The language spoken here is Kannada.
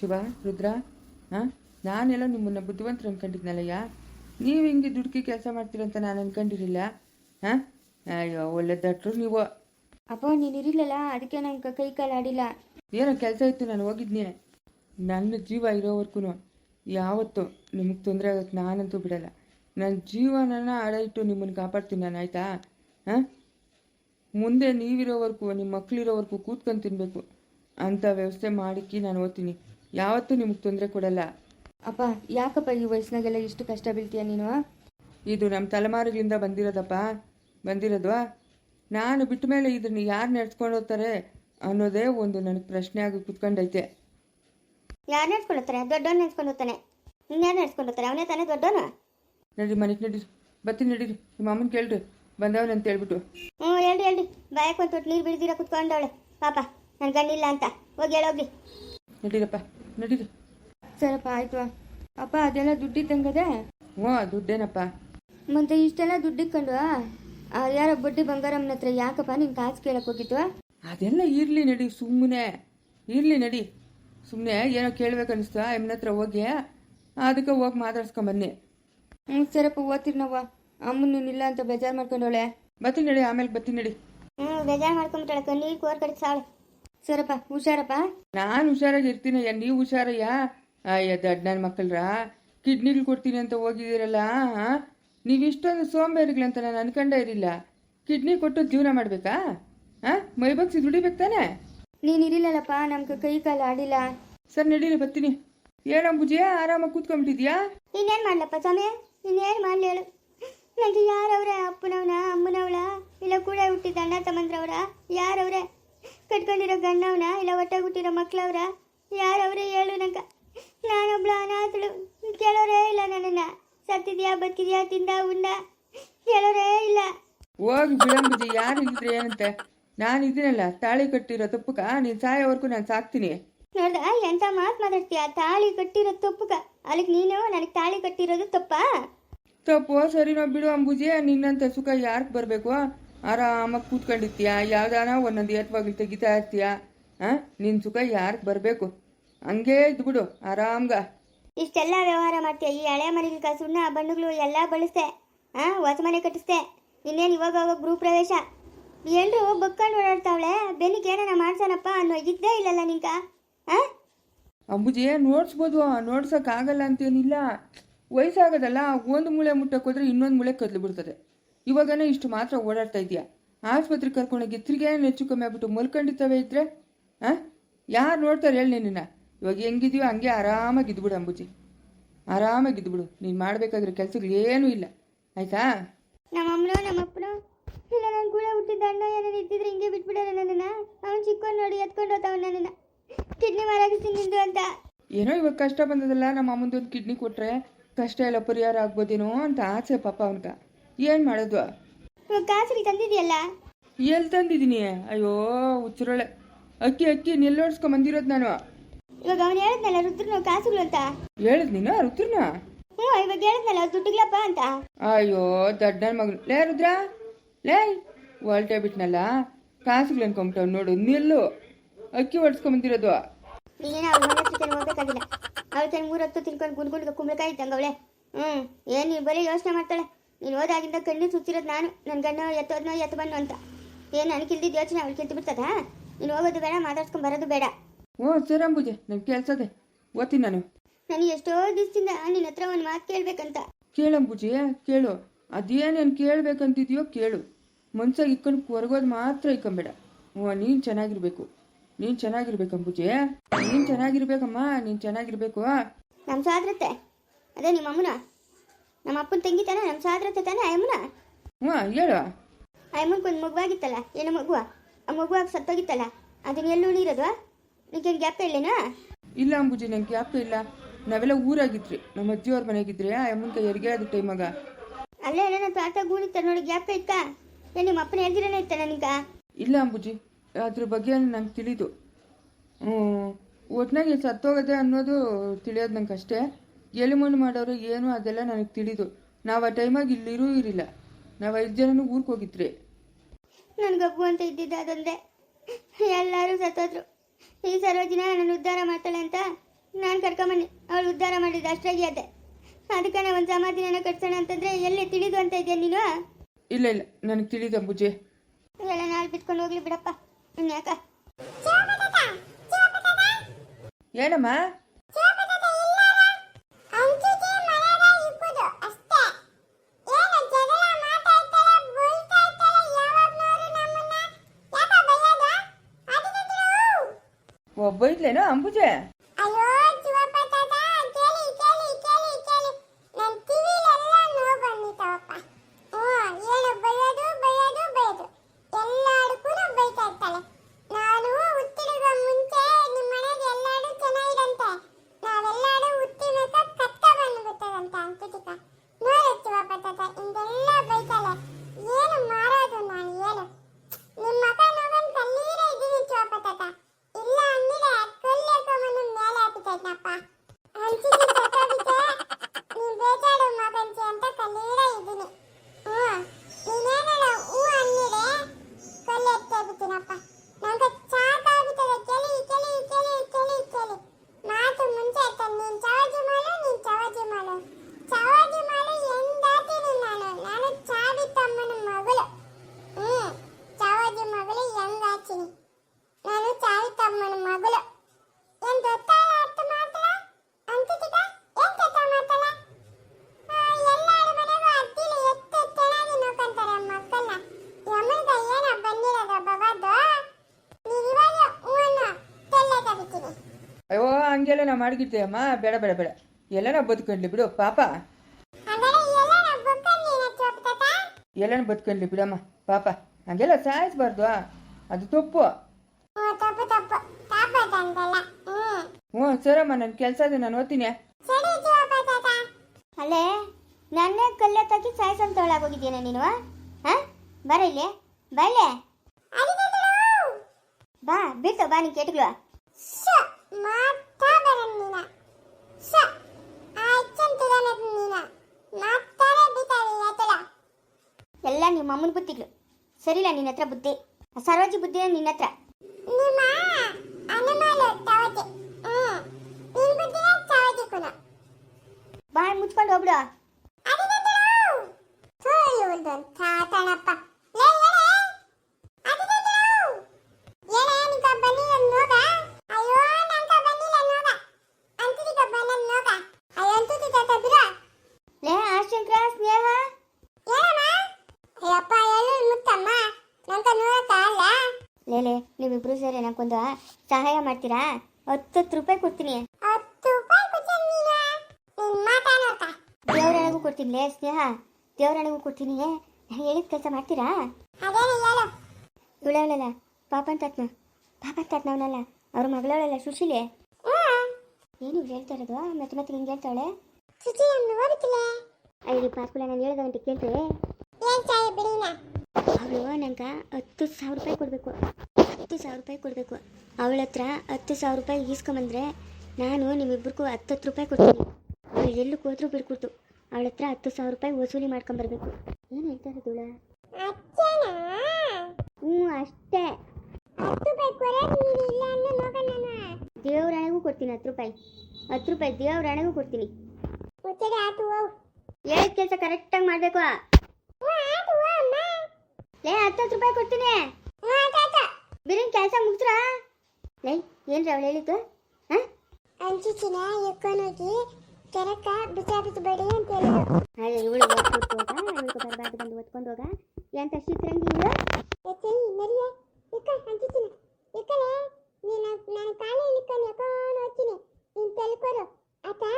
ಶಿವ ರುದ್ರ ಹಾಂ? ನಾನೆಲ್ಲ ನಿಮ್ಮನ್ನ ಬುದ್ಧಿವಂತರು ಅನ್ಕೊಂಡಿದ್ನಲ್ಲಯ್ಯ. ನೀವು ಹಿಂಗೆ ದುಡುಕಿ ಕೆಲಸ ಮಾಡ್ತೀರಂತ ನಾನು ಅನ್ಕೊಂಡಿರಲಿಲ್ಲ. ಹಾಂ? ಅಯ್ಯೋ ಒಳ್ಳೆ ದಟ್ರು ನೀವು. ಅಪ್ಪ ನೀನು ಇರಲಿಲ್ಲ ಅದಕ್ಕೆ ನಂಗೆ ಕೈ ಕಾಲು ಆಡಿಲ್ಲ. ಏನೋ ಕೆಲಸ ಇತ್ತು ನಾನು ಹೋಗಿದ್ನಿ. ನನ್ನ ಜೀವ ಇರೋವರೆಗೂ ಯಾವತ್ತು ನಿಮಗೆ ತೊಂದರೆ ಆಗುತ್ತೆ ನಾನಂತೂ ಬಿಡಲ್ಲ. ನನ್ನ ಜೀವನನ ಅಡ ಇಟ್ಟು ನಿಮ್ಮನ್ನು ಕಾಪಾಡ್ತೀನಿ ನಾನು ಆಯಿತಾ? ಹಾಂ? ಮುಂದೆ ನೀವಿರೋವರೆಗೂ ನಿಮ್ಮ ಮಕ್ಕಳಿರೋವರೆಗೂ ಕೂತ್ಕೊಂಡು ತಿನ್ನಬೇಕು ಅಂಥ ವ್ಯವಸ್ಥೆ ಮಾಡಿಕ್ಕಿ ನಾನು ಓದ್ತೀನಿ. ಯಾವತ್ತೂ ನಿಮಗೆ ತೊಂದರೆ ಕೊಡಲ್ಲ. ಅಪ್ಪ ಯಾಕಪ್ಪ ಈ ವಯಸ್ಸಿನಾಗೆಲ್ಲ ಇಷ್ಟು ಕಷ್ಟ ಬೀಳ್ತೀಯ ನೀನು? ಇದು ನಮ್ಮ ತಲೆಮಾರುಗಳಿಂದ ಬಂದಿರೋದಪ್ಪ. ಬಂದಿರೋದು? ನಾನು ಬಿಟ್ಟ ಮೇಲೆ ಇದನ್ನು ಯಾರು ನಡೆಸ್ಕೊಂಡು ಹೋಗ್ತಾರೆ ಅನ್ನೋದೇ ಒಂದು ನನಗೆ ಪ್ರಶ್ನೆ ಆಗಿ ಕುತ್ಕೊಂಡೈತೆ. ಯಾರು ನಡ್ಸ್ಕೊಂಡು ಹೋಗ್ತಾರೆ? ದೊಡ್ಡವನು ನಡ್ಸ್ಕೊಂಡು ಹೋಗ್ತಾನೆ. ಇನ್ಯಾರು ನಡ್ಸ್ಕೊಂಡು ಹೋಗ್ತಾರೆ? ಅವನೇ ತಾನೇ ದೊಡ್ಡವನು? ನಡಿ ಮನೆಗೆ ನಡೀರಿ ಬರ್ತೀನಿ ನಡೀರಿ ನಿಮ್ಮ ಅಮ್ಮನ ಕೇಳ್ರಿ. ಅಂತ ಹೇಳ್ಬಿಟ್ಟು. ಹ್ಞೂ ಹೇಳ್ರಿ ಹೇಳ್ರಿ. ಬಾಯಕ್ಕೆ ಒಂದು ತೊಟ್ಟು ನೀರು ಬಿಡ್ದಿರ ಕುತ್ಕೊಂಡವಳೆ. ಪಾಪ ನನ್ನ ಗಂಡಿಲ್ಲ ಅಂತ. ಹೋಗಿ ಹೇಳೋಗ್ರಿ ನಡೀರಪ್ಪ ನಡೀರಿ. ಸರಪ್ಪ ಆಯ್ತು ಅಪ್ಪ ಅದೆಲ್ಲ ದುಡ್ಡಿದ್ದಂಗದೆ ಹ್ಞೂ ದುಡ್ಡೇನಪ್ಪ. ಮತ್ತೆ ಇಷ್ಟೆಲ್ಲ ದುಡ್ಡಿಕ್ಕೊಂಡು ಯಾರೋ ಬಡ್ಡಿ ಬಂಗಾರಮ್ಮನ ಹತ್ರ ಯಾಕಪ್ಪ ನಿನ್ ಕಾಸು ಕೇಳಕ್ ಹೋಗಿತ್ತು ಅದೆಲ್ಲ ಇರ್ಲಿ ನಡಿ ಸುಮ್ಮನೆ ಇರ್ಲಿ ನಡಿ. ಸುಮ್ಮನೆ ಏನೋ ಕೇಳ್ಬೇಕನ್ನಿಸ್ತು ಎಮ್ಮನ ಹತ್ರ ಹೋಗಿ. ಅದಕ್ಕೆ ಹೋಗಿ ಮಾತಾಡ್ಸ್ಕೊಂಬನ್ನಿ ಹ್ಞೂ ಸರಪ್ಪ ಓದ್ತೀರಿ ನಾವು ಅಮ್ಮನ ಇಲ್ಲ ಅಂತ ಬೇಜಾರು ಮಾಡ್ಕೊಂಡವಳೆ. ಬರ್ತೀನಿ ನಡಿ ಆಮೇಲೆ ಬರ್ತೀನಿ ನಡಿ. ಹ್ಞೂ ಬೇಜಾರು ಮಾಡ್ಕೊಂಬಿಟ್ಟಾಳೆ ನೀರು ಕೋರ್ ಕಡೆ ಸಾವಳೆ ಸರಪ್ಪ ಹುಷಾರಪ್ಪ. ನಾನು ಹುಷಾರಾಗಿ ಇರ್ತೀನಯ್ಯ ನೀವು ಹುಷಾರಯ್ಯ? ಅಯ್ಯ ದಡ್ ನನ್ನ ಮಕ್ಕಳ್ರ ಕಿಡ್ನಿಗಳು ಕೊಡ್ತೀನಿ ಅಂತ ಹೋಗಿದ್ದೀರಲ್ಲ ನೀವು ಇಷ್ಟೊಂದು ಸೋಂಬೇರಿಗಳಂತ ನಾನು ಅನ್ಕೊಂಡೇ ಇರಲಿಲ್ಲ ಕಿಡ್ನಿ ಕೊಟ್ಟು ಜೀವನ ಮಾಡಬೇಕಾ? ಹಾಂ ಮೈ ಬಗ್ಸಿ ದುಡಿಬೇಕು ತಾನೆ? ನೀನು ಇರಿಲ್ಲಲ್ಲಪ್ಪ ನಮ್ಗೆ ಕೈ ಕಾಲು ಆಡಿಲ್ಲ. ಸರ್ ನಡೀಲಿ ಬರ್ತೀನಿ. ಏನಂಬುಜಿಯ ಆರಾಮಾಗಿ ಕೂತ್ಕೊಂಡ್ಬಿಟ್ಟಿದ್ಯಾ ಇನ್ನೇನು ಮಾಡ್ಲಪ್ಪ ಸ್ವಾಮಿ? ಇನ್ನೇನು ಮಾಡಲಿ ಹೇಳು. ನನಗೆ ಯಾರವ್ರೆ ಅಪ್ಪನವನ ಅಮ್ಮನವಳ ಇಲ್ಲ ಕೂಡ ಹುಟ್ಟಿದ ಅಣ್ಣ ತಮ್ಮಂದ್ರವ್ರ ಯಾರವ್ರೆ? ಕಟ್ಕೊಂಡಿರೋ ಗಂಡವನ ಇಲ್ಲ ಹೊಟ್ಟೆ ಹುಟ್ಟಿರೋ ಮಕ್ಳವ್ರ ಯಾರವರೇ ಹೇಳು ನಂಗೆ. ನಾನೊಬ್ಳು ಅನಾಥಳು. ಕೇಳೋರೇ ಇಲ್ಲ ನನ್ನನ್ನು. ಸತ್ತಿದ್ಯಾ ಬದುಕಿದ್ಯಾ ತಿಂದ ಉಂಡ ಕೇಳೋರೇ ಇಲ್ಲ. ಹೋಗಿ ಬಿಡಂಬುಜಿ ಯಾರು ಇದ್ರೆ ಏನಂತೆ? ನಾನು ಇದೀನಲ್ಲ ತಾಳಿ ಕಟ್ಟಿರೋ ತಪ್ಪುಕ ನೀನು ಸಾಯೋವರೆಗೂ ನಾನು ಸಾಕ್ತೀನಿ. ನೋಡ್ದ ಎಂತ ಮಾತು ಮಾತಾಡ್ತೀಯ? ತಾಳಿ ಕಟ್ಟಿರೋ ತಪ್ಪುಕ ಅಲ್ಲಿಗೆ ನೀನು ನನಗೆ ತಾಳಿ ಕಟ್ಟಿರೋದು ತಪ್ಪಾ. ತಪ್ಪು ಸರಿನೋ ಬಿಡು ಅಂಬುಜಿ. ನಿನ್ನಂತ ಸುಖ ಯಾರಿಗೆ ಬರಬೇಕು? ಆರಾಮಾಗಿ ಕೂತ್ಕೊಂಡಿರ್ತೀಯ? ಯಾವ್ದಾನ ಒಂದೊಂದು ಏತ್ವಾಗ್ಲಿ ತೆಗಿತಾ ಇರ್ತೀಯ? ಹಾಂ ನಿನ್ನ ಸುಖ ಯಾರಿಗೆ ಬರಬೇಕು? ಹಂಗೇ ಇದ್ಬಿಡು ಆರಾಮ್ಗ. ಇಷ್ಟೆಲ್ಲ ವ್ಯವಹಾರ ಮಾಡ್ತೀಯ? ಈ ಹಳೆ ಮನೆಗೆ ಸುಣ್ಣ ಬಣ್ಣಗಳು ಎಲ್ಲ ಬಳಸ್ತೆ ಹಾಂ ಹೊಸ ಮನೆ ಕಟ್ಟಿಸ್ತೆ ಇನ್ನೇನು ಇವಾಗ ಹೋಗೋ ಗೃಹ ಪ್ರವೇಶ? ಎಲ್ರು ಬಕ್ಕೊಂಡು ಓಡಾಡ್ತಾವಳೆ. ಬೆನ್ನಿಗೆ ಏನಾರ ಮಾಡ್ಸೋಣಪ್ಪ ಅನ್ನೋ ಇದ್ದೇ ಇಲ್ಲಲ್ಲ ನಿಂಕ ಹಾಂ ಅಂಬುಜಿ ನೋಡ್ಸ್ಬೋದು? ನೋಡ್ಸೋಕ್ಕಾಗಲ್ಲ ಅಂತೇನಿಲ್ಲ. ವಯಸ್ಸಾಗೋದಲ್ಲ ಒಂದು ಮೂಳೆ ಮುಟ್ಟಕ್ಕೆ ಹೋದ್ರೆ ಇನ್ನೊಂದು ಮೂಳೆ ಕದ್ಲು ಬಿಡ್ತದೆ. ಇವಾಗನೇ ಇಷ್ಟು ಮಾತ್ರ ಓಡಾಡ್ತಾ ಇದೆಯಾ ಆಸ್ಪತ್ರೆ ಕರ್ಕೊಂಡೋಗಿ ತಿರ್ಗೇ ಹೆಚ್ಚು ಕಮ್ಮಿ ಆಗ್ಬಿಟ್ಟು ಮಲ್ಕೊಂಡಿರ್ತವೆ ಇದ್ರೆ ಹಾಂ ಯಾರು ನೋಡ್ತಾರೆ ಹೇಳಿ ನಿನ್ನ ಇವಾಗ ಹೆಂಗಿದೆಯೋ ಹಂಗೆ ಆರಾಮಾಗಿ ಇದ್ಬಿಡು ಅಂಬುಜಿ. ಆರಾಮಾಗಿ ಇದ್ಬಿಡು. ನೀನು ಮಾಡಬೇಕಾಗಿರೋ ಕೆಲಸಗಳು ಏನೂ ಇಲ್ಲ. ಆಯ್ತಾ? ನಮ್ಮ ನಮ್ಮಪ್ಪನೋ ಇಲ್ಲ ನನ್ನ ಕೂಡ ಹುಟ್ಟಿದ ಅಣ್ಣ ಏನಾರು ಇದ್ದಿದ್ರೆ ಹಿಂಗೆ ಬಿಟ್ಬಿಡೋಣ ನನ್ನನ್ನು. ಅವ್ನು ಚಿಕ್ಕವನು ನೋಡಿ ಎತ್ಕೊಂಡು ಹೋತಾವ ನನ್ನನ್ನು. ಕಿಡ್ನಿ ಮಾರಾಗಿಸಿ ನಿಂದು ಅಂತ. ಏನೋ ಇವಾಗ ಕಷ್ಟ ಬಂದದಲ್ಲ ನಮ್ಮ ಅಮ್ಮಂದೊಂದು ಕಿಡ್ನಿ ಕೊಟ್ಟರೆ ಕಷ್ಟ ಎಲ್ಲ ಪರಿಹಾರ ಆಗ್ಬೋದೇನೋ ಅಂತ ಆಸೆ ಪಾಪ ಅವನ್ಗ. ಏನು ಮಾಡೋದು ಕಾಸಿ ಕಾಸಲ್ಲಿ ತಂದಿದೆಯಲ್ಲ? ಎಲ್ಲಿ ತಂದಿದ್ದೀನಿ ಅಯ್ಯೋ ಹುಚ್ಚರೊಳೆ. ಅಕ್ಕಿ ಅಕ್ಕಿ ನಿಲ್ಲೋಡ್ಸ್ಕೊಂಡ್ ಬಂದಿರೋದು ನಾನು? ಇವಾಗ ಅವನು ಹೇಳಿದ್ನಲ್ಲ ರುದ್ರನು ಕಾಸುಗಳು ಅಂತ? ಹೇಳಿದ್ ನೀನು ರುದ್ರನ? ಹ್ಞೂ ಇವಾಗ ಹೇಳಿದ್ನಲ್ಲ ದುಡ್ಡುಗಳಪ್ಪ ಅಂತ? ಅಯ್ಯೋ ದಡ್ಡ ಮಗನು ಲೇ ರುದ್ರ! ಲೇ ಹೊಲ್ಟೆ ಬಿಟ್ನಲ್ಲ? ಕಾಸುಗಳು ಅನ್ಕೊಂಬಿಟ್ಟವ್ ನೋಡು ನಿಲ್ಲು. ಅಕ್ಕಿ ಹೊಡ್ಸ್ಕೊಂಡ್ ಬಂದಿರೋದು. ನೀನೇನ ಅವ್ಳ ಮನೆ ಹತ್ರಕ್ಕೆ ಹೋಗ್ಬೇಕಾಗಿಲ್ಲ. ಅವಳು ತನ್ನ ಮೂರು ಹೊತ್ತು ತಿನ್ಕೊಂಡು ಗುಂಡ್ಗುಂಡ್ಗೆ ಕುಂಬಳಕಾಯಿ ಇದ್ದಂಗೆ ಅವಳೆ. ಹ್ಞೂ ಏನು ನೀನು ಬರೀ ಯೋಚನೆ ಮಾಡ್ತಾಳೆ? ನೀನು ಹೋದಾಗಿಂದ ಕಣ್ಣು ಸುತ್ತಿರೋದು ನಾನು ನನ್ನ ಗಂಡ ಎತ್ತೋದ್ನೋ ಎತ್ತು ಬಣ್ಣು ಅಂತ. ಏನು ನನಗಿಲ್ದಿದ್ದು ಯೋಚನೆ ಅವ್ಳು ಕಿಲ್ತು ಬಿಡ್ತದ? ನೀನು ಹೋಗೋದು ಬೇಡ ಮಾತಾಡ್ಸ್ಕೊಂಡು ಬರೋದು ಬೇಡ. ಓ ಸೀರಾಂಬೂಜೆ ನಂಗೆ ಕೇಳ್ಸದೆ ಓದ್ತೀನಿ ನಾನು. ನನಗೆ ಎಷ್ಟೋ ದಿವಸದಿಂದ ನಿನ್ನ ಹತ್ರ ಒಂದು ಮಾತು ಕೇಳಬೇಕಂತ. ಕೇಳಂಬುಜಿ ಕೇಳು. ಅದೇನೇನು ಕೇಳಬೇಕಂತಿದ್ಯೋ ಕೇಳು. ಮನ್ಸಾಗಿ ಇಕ್ಕೊಂಡು ಕೊರಗೋದು ಮಾತ್ರ ಇಕ್ಕೊಂಬೇಡ. ಓ ನೀನು ಚೆನ್ನಾಗಿರ್ಬೇಕು. ನೀನು ಚೆನ್ನಾಗಿರ್ಬೇಕು ಅಂಬುಜಿ ನೀನು ಚೆನ್ನಾಗಿರ್ಬೇಕಮ್ಮ ನೀನು ಚೆನ್ನಾಗಿರ್ಬೇಕು. ನಮ್ಮ ಸಾದ್ರತೆ ಅದೇ ನಿಮ್ಮ ಅಮ್ಮನ ನಮ್ಮ ಅಪ್ಪನ ತಂಗಿ ತಾನೆ ನಮ್ಮ ಸಾದ್ರತೆ ತಾನೆ ಅಯ್ಯಮ್ಮನ ಹ್ಞೂ ಹೇಳು. ಅಮ್ಮನ್ಗೆ ಒಂದು ಮಗುವಾಗಿತ್ತಲ್ಲ ಏನು ಮಗುವ ಆ ಮಗುವಾಗಿ ಸತ್ತೋಗಿತ್ತಲ್ಲ ಅದನ್ನ ಎಲ್ಲಿ ಉಳಿರೋದು? ನಿಂಗೆ ಗ್ಯಾಪ್ ಇಲ್ಲೇನಾ? ಇಲ್ಲ ಅಂಬುಜಿ ನಂಗೆ ಗ್ಯಾಪ್ ಇಲ್ಲ. ನಾವೆಲ್ಲ ಊರಾಗಿದ್ರಿ ನಮ್ಮ ಅಜ್ಜಿಯವ್ರ ಮನೆಗಿದ್ರಿ ಅಮ್ಮನ ಕೈ ಅದು ಟೈಮಾಗ. ಅಲ್ಲೇ ಎಲ್ಲ ನನ್ನ ತಾತ ಗೂಣಿತ್ತ ನೋಡಿ ಗ್ಯಾಪ್ ಐತಾ ಏನು ನಿಮ್ಮ ಅಪ್ಪನ ಎಲ್ದಿರೇನೆ ಇತ್ತ ನನಗ? ಇಲ್ಲ ಅಂಬುಜಿ ಅದ್ರ ಬಗ್ಗೆ ನಂಗೆ ತಿಳಿದು. ಹ್ಞೂ ಒಟ್ನಾಗೆ ಸತ್ತೋಗದೆ ಅನ್ನೋದು ತಿಳಿಯೋದು ನಂಗೆ ಅಷ್ಟೇ. ಎಲ್ಲಿ ಮಣ್ಣು ಮಾಡೋರು ಏನು ಅದೆಲ್ಲ ನನಗೆ ತಿಳಿದು ನಾವು ಆ ಟೈಮಾಗಿ ಇಲ್ಲಿರೂ ಇರಿಲ್ಲ. ನಾವು ಐದು ಜನನೂ ಊರಿಗೆ ಹೋಗಿದ್ರೆ. ನನ್ಗೆ ಗಬ್ಬು ಅಂತ ಇದ್ದಿದ್ದ ಅದೊಂದೆ ಎಲ್ಲರೂ ಸತ್ತೋದ್ರು. ಈ ಸರೋಜಿನ ನನ್ನ ಉದ್ಧಾರ ಮಾಡ್ತಾಳೆ ಅಂತ ನಾನು ಕರ್ಕೊಂಬನ್ನಿ. ಅವಳು ಉದ್ಧಾರ ಮಾಡಿದ್ದು ಅಷ್ಟಾಗಿ ಅದೇ. ಅದಕ್ಕೆ ನಾನು ಒಂದು ಸಮಾಧಿನ ಕಟ್ಸೋಣ ಅಂತಂದ್ರೆ ಎಲ್ಲಿ ತಿಳಿದು ಅಂತ ಇದೆಯಾ ನೀನು? ಇಲ್ಲ ಇಲ್ಲ. ನನಗೆ ತಿಳಿದ ಬುಜೆ ಎಲ್ಲ ನಾಳೆ ಬಿಟ್ಕೊಂಡು ಹೋಗ್ಲಿ ಬಿಡಪ್ಪ. ಇನ್ಯಾಕ? ಏನಮ್ಮ? ಒಬ್ಬೈತ್ಲೇನೋ ಅಂಬುಜೆ ಅಯ್ಯೋ ಶಿವಪ್ಪ ತಾತ ಕೇಳಿ ಕೇಳಿ ಕೇಳಿ ಕೇಳಿ ನನ್ನ ಕಿವಿಲೆಲ್ಲ ನೋವು ಬಂದಿತ್ತವಪ್ಪ ಹ್ಞೂ ಏನು ಬೈಯೋದು ಬೈಯೋದು ಬೈಯೋದು ಎಲ್ಲಾಡಕ್ಕೂ ಬೈತಾ ಇರ್ತಾಳೆ ನಾನು ಹುಟ್ಟಿಡುವ ಮುಂಚೆ ನಿಮ್ಮ ಮನೆಗೆ ಎಲ್ಲಾಡು ಚೆನ್ನಾಗಿರಂತೆ ನಾವೆಲ್ಲಾಡು ಹುಟ್ಟಿನಕ ಕತ್ತ ಬಂದ್ಬಿಟ್ಟದಂತೆ ಅಂಕುಟಿಕ ನೋಡಿ ಶಿವಪ್ಪ ತಾತ ಹಿಂಗೆಲ್ಲ ಬೈತಾಳೆ ಏನು ಮಾರೋದು ನಾನು ಏನು ನಿಮ್ಮ ಮಗ ನೋಡೋನ್ ಕಣ್ಣೀರೇ ಇದ್ದೀನಿ ಶಿವಪ್ಪ ತಾತ ಇಲ್ಲ ಅಂದಿದ್ರೆ ಕಲ್ಲೆಕೊಂಬಂದು ಮೇಲೆ ಹಾಕಿದ್ದಪ್ಪ ಹಂಚಿಗೆ ಸತ್ತೋಗಿದ್ದೆ ನೀನ್ ಬೇಜಾರು ಮಗಂಚಿ ಅಂತ ಕಲ್ಲೀರ ಇದ್ದೀನಿ ಹ್ಞೂ ನೀನೇನಲ್ಲ ಹ್ಞೂ ಅಂದಿದೆ ಕಲ್ಲು ಎತ್ತೇ ಬಿಡ್ತೀನಪ್ಪ ನಂಗೆ ಸಾಕಾಗ್ಬಿಟ್ಟದೆ ಕೆಲಿ ಕೆಲಿ ಕೆಲಿ ಕೆಲಿ ಕೆಲಿ ಮಾತು ಮುಂಚೆ ಆಯ್ತು ನೀನ್ ಚವಾಜಿ ಮಾಲು ನೀನ್ ಚವಾಜಿ ಮಾಲು ಚವಾಜಿ ಮಾಲು ಎಂದಾತೀನಿ ನಾನು ನಾನು ಚಾವಿ ತಮ್ಮನ ಮಗಳು ಹ್ಮ್ ಚವಾಜಿ ಮಗಳು ಹೆಂಗಾಚಿನಿ ನಾನು ಚಾವಿ ತಮ್ಮನ ಮಗಳು ಏನ್ ಗೊತ್ತಾಳ ಅರ್ಥ ಮಾತ್ರ ಅಂತಿದ್ದ ಏನ್ ಕಥ ಮಾತಲ್ಲ ಎಲ್ಲಾರ ಮನೆಗೂ ಅತ್ತಿಲಿ ಎತ್ತು ಚೆನ್ನಾಗಿ ನೋಡ್ಕೊಂತಾರೆ ಮಕ್ಕಳನ್ನ ಯಮನ್ಗ ಏನ ಬಂದಿರೋದ ಬವಾದು ನೀವ್ ಇವಾಗ ಹೂವನ್ನು ತೆಲ್ಲ ಕರಿತೀನಿ ಅಯ್ಯೋ ಅಮ್ಮ ಬೇಡ ಬೇಡ ಬೇಡ. ಎಲ್ಲನ ಬದುಕೊಂಡ್ಲಿ ಬಿಡು ಪಾಪ. ಎಲ್ಲನ ಬದುಕೊಂಡ್ಲಿ ಬಿಡಮ್ಮ ಪಾಪ. ಹಂಗೆಲ್ಲ ಸಾಯಿಸ್ಬಾರ್ದು ಅದು ತಪ್ಪು. ಹ್ಞೂ ತಪ್ಪು ತಪ್ಪು. ತಾಪದಂತಲ್ಲ ಹ್ಮ್ ಹ್ಞೂ. ಸರಮ್ಮ ನನ್ನ ಕೆಲಸ ಇದೆ ನಾನು ಓದ್ತೀನಿ. ಅಲ್ಲೇ ನನ್ನೇ ಕಲ್ಲೆ ತಕ್ಕಿ ಸಾಯಿಸಂತವಳಾಗೋಗಿದ್ದೀನ ನೀನು ಹಾ ಬರ ಇಲ್ಲಿ ಬಲ್ಲೆ ಬಾ ಬಿಟ್ಟು ಬಾ ನೀ ಕೇಟ್ಗಳು. ಮಾತಾ ಬರನ್ ನೀನ ಸ ಆಯ್ತಂತದನ ನೀನ ಮಾತಾಡೇ ಬಿಟ್ಟಾಳೆ ಯಾತಳ ಎಲ್ಲ ನಿಮ್ಮ ಅಮ್ಮನ ಬುದ್ಧಿಗಳು. ಸರಿಲ್ಲ ನಿನ್ನ ಹತ್ರ ಬುದ್ಧಿ. ಸರ್ವಜಿ ಬುದ್ಧಿ ನಿನ್ನ ಹತ್ರ. ನಿಮ್ಮ ಅನುಮಾನ ಹ್ಮ್ ನಿನ್ ಬುದ್ಧಿನೇ ಬಾಯ್ ಮುಚ್ಕೊಂಡು ಹೋಗ್ಬಿಡು. ತಾತಣಪ್ಪ ಲೇ ಏನೇ ಏನೇ ನಿಕ ಬನ್ನಿಲ್ಲ ನೋಗ ಅಯ್ಯೋ ನಂಕ ಬನ್ನಿಲ್ಲ ನೋಗ ಅಂತಿದಿಕ ಬನ್ನ ನೋಗ ಅಯ್ಯೋ ಅಂತಿದಿ ತಾತ ಬಿರ ಲೇ ಆಶಂಕರ ಸ್ನೇಹ ಏನಮ್ಮ ಅಯ್ಯಪ್ಪ ಹೇಳು ಮುತ್ತಮ್ಮ ನಂಕ ನೋಡಕ್ಕ ಅಲ್ಲ ಲೇ ಲೇ ನೀವಿಬ್ರು ಸೇರಿ ನಂಗೊಂದು ಸಹಾಯ ಮಾಡ್ತೀರಾ? ಹತ್ತು ಹತ್ತು ರೂಪಾಯಿ ಕೊಡ್ತೀನಿ ರೂಪಾಯಿ ಕೊಡ್ತೀನಿ ಸ್ನೇಹ. ದೇವರಣಿಗೂ ಕೊಡ್ತೀನಿ. ನಾನು ಹೇಳಿದ ಕೆಲಸ ಮಾಡ್ತೀರಾ? ಇವಳವಳಲ್ಲ ಪಾಪನ್ ತಾತ್ನ ಪಾಪನ್ ತಾತ್ನವನಲ್ಲ ಅವ್ರ ಮಗಳವಳಲ್ಲ ಸುಶೀಲೆ. ಏನು ಹೇಳ್ತಾ ಇರೋದು? ಮತ್ತೆ ಮತ್ತೆ ಹಿಂಗೆ ಹೇಳ್ತಾಳೆ ಐದು ಪಾಸ್ಗಳ ನಾನು ಹೇಳಿದ ಗಂಟೆ ಕೇಳ್ತಾರೆ ಅವಳು ನಂಗೆ ಹತ್ತು ಸಾವಿರ ರೂಪಾಯಿ ಕೊಡಬೇಕು. ಹತ್ತು ಸಾವಿರ ರೂಪಾಯಿ ಕೊಡಬೇಕು. ಅವಳ ಹತ್ರ ಹತ್ತು ಸಾವಿರ ರೂಪಾಯಿ ಈಸ್ಕೊಂಬಂದ್ರೆ ನಾನು ನಿಮ್ಮಿಬ್ಬರಿಗೂ ಹತ್ತು ಹತ್ತು ರೂಪಾಯಿ ಕೊಡ್ತೀನಿ. ಅವಳು ಎಲ್ಲಿ ಹೋದ್ರೂ ಬಿಡ್ಕೊಡ್ತು. ಅವಳ ಹತ್ರ ಹತ್ತು ಸಾವಿರ ರೂಪಾಯಿ ವಸೂಲಿ ಮಾಡ್ಕೊಂಬರ್ಬೇಕು ಏನು ಹೇಳ್ತಾ ಇರೋದು ಹ್ಞೂ ಅಷ್ಟೇ. ದೇವ್ರಣೆಗೂ ಕೊಡ್ತೀನಿ ಹತ್ತು ರೂಪಾಯಿ. ಹತ್ತು ರೂಪಾಯಿ ದೇವ್ರಣೆಗೂ ಕೊಡ್ತೀನಿ. ಹೇಳಿದ ಕೆಲಸ ಕರೆಕ್ಟಾಗಿ ಮಾಡಬೇಕು. ಲೇ ಹತ್ತು ಹತ್ತು ರೂಪಾಯಿ ಕೊಡ್ತೀನಿ. ಬಿರಿನ್ ಕೆಲಸ ಮುಗಿಸ್ರ ಲೈ ಏನ್ರಿ ಅವಳು ಹೇಳಿದ್ದು? ಹಾಂ? ಅಂಚಿಚಿನ ಎಕ್ಕೊಂಡೋಗಿ ಕೆರಕ ಬಿಸಾಡಿಸಬೇಡಿ ಅಂತ ಹೇಳಿದ್ರು ಅಯ್ಯ ಇವಳು ಓದ್ಕೊಂಡು ಹೋಗ ಅವಳಿಗೆ ಬರಬಾರ್ದು ಬಂದು ಓದ್ಕೊಂಡು ಹೋಗ. ಎಂತ ಶಿತ್ರಂಗಿ ಇವಳು ಎಚ್ಚರಿ ಎಕ್ಕ ಅಂಚಿಚಿನ ಎಕ್ಕಲೇ ನೀನು ನಾನು ಕಾಲೇ ಇಳಿಕೊಂಡು ಎಕ್ಕೊಂಡು ಹೋಗ್ತೀನಿ. ನೀನು ತೆಲ್ಕೊರು ಆತಾ